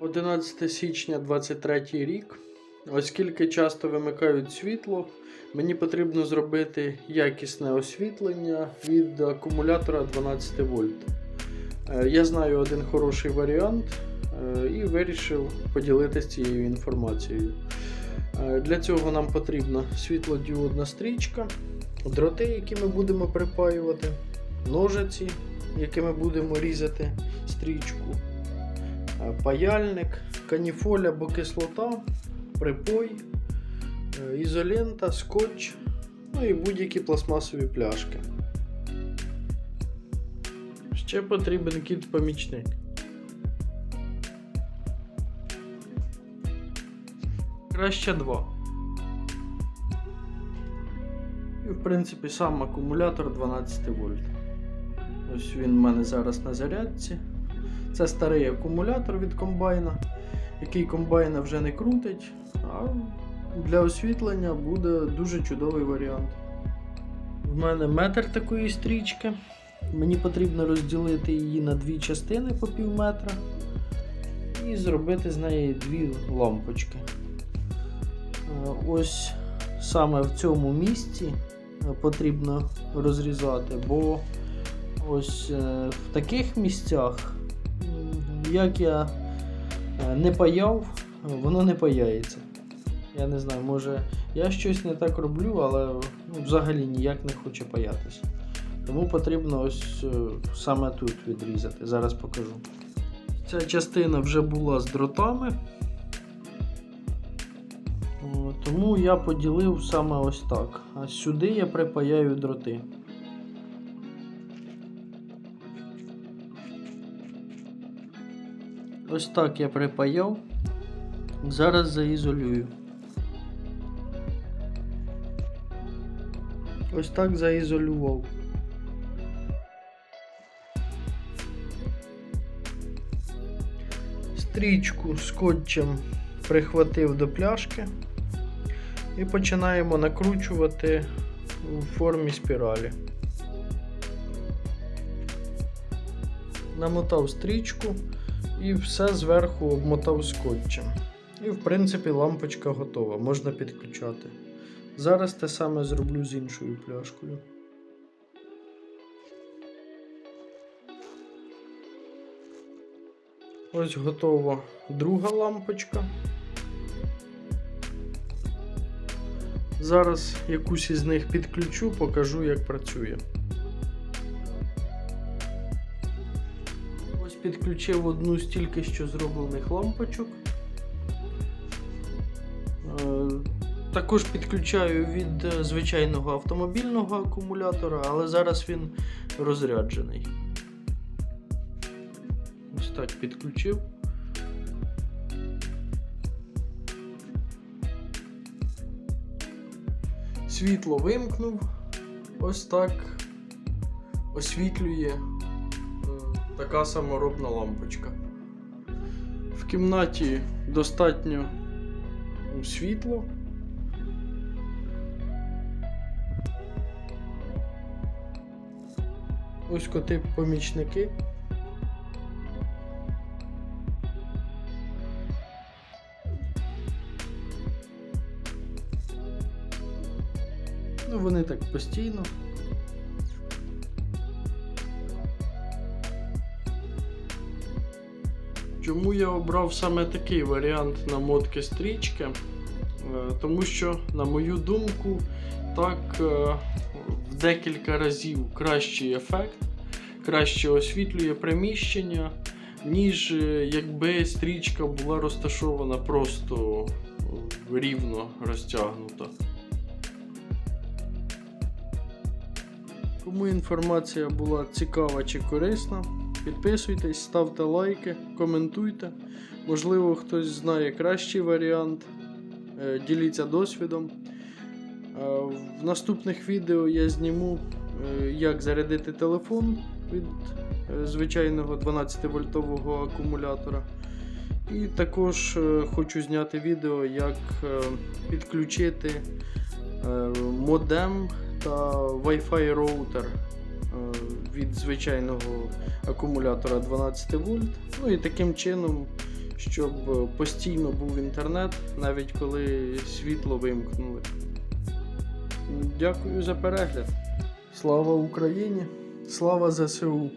11 січня 23 рік. Оскільки часто вимикають світло, мені потрібно зробити якісне освітлення від акумулятора 12 вольт. Е, Я знаю один хороший варіант е, і вирішив поділитися цією інформацією. Е, Для цього нам потрібна світлодіодна стрічка, дроти, які ми будемо припаювати, ножиці, якими будемо різати стрічку, паяльник, каніфоль або кислота, припой, е, ізолента, скотч, ну і будь-які пластмасові пляшки. Ще потрібен кіт-помічник. Краще два. І в принципі сам акумулятор 12 вольт. Ось він в мене зараз на зарядці. Це старий акумулятор від комбайна, який комбайна вже не крутить, а для освітлення буде дуже чудовий варіант. В мене метр такої стрічки. Мені потрібно розділити її на дві частини по пів метра і зробити з неї дві лампочки. Е, Ось саме в цьому місці е, потрібно розрізати, бо ось е, в таких місцях, як я е, не паяв, воно не паяється. Я не знаю, може я щось не так роблю, але ну, взагалі ніяк не хоче паятися. Тому потрібно ось е, саме тут відрізати. Зараз покажу. Ця частина вже була з дротами. Тому я поділив саме ось так. А сюди я припаяю дроти. Ось так я припаяв. Зараз заізолюю. Ось так заізолював. Стрічку скотчем прихватив до пляшки і починаємо накручувати у формі спіралі. Намотав стрічку і все зверху обмотав скотчем. І, в принципі, лампочка готова, можна підключати. Зараз те саме зроблю з іншою пляшкою. Ось готова друга лампочка. Зараз якусь із них підключу, покажу, як працює. Ось підключив одну з тільки що зроблених лампочок. Е, Також підключаю від е, звичайного автомобільного акумулятора, але зараз він розряджений. Ось так підключив. Світло вимкнув. Ось так освітлює така саморобна лампочка. В кімнаті достатньо світло. Ось коти помічники. Ну, вони так постійно. Чому я обрав саме такий варіант намотки стрічки? Е, Тому що, на мою думку, так е, в декілька разів кращий ефект, краще освітлює приміщення, ніж е, якби стрічка була розташована просто рівно розтягнута. Кому інформація була цікава чи корисна, підписуйтесь, ставте лайки, коментуйте. Можливо, хтось знає кращий варіант. Е, Діліться досвідом. Е, В наступних відео я зніму, е, як зарядити телефон від звичайного 12-вольтового акумулятора. І також хочу зняти відео, як підключити модем та Wi-Fi роутер е, від звичайного акумулятора 12 вольт. Ну і таким чином щоб постійно був інтернет, навіть коли світло вимкнули. Дякую за перегляд. Слава Україні! Слава ЗСУ!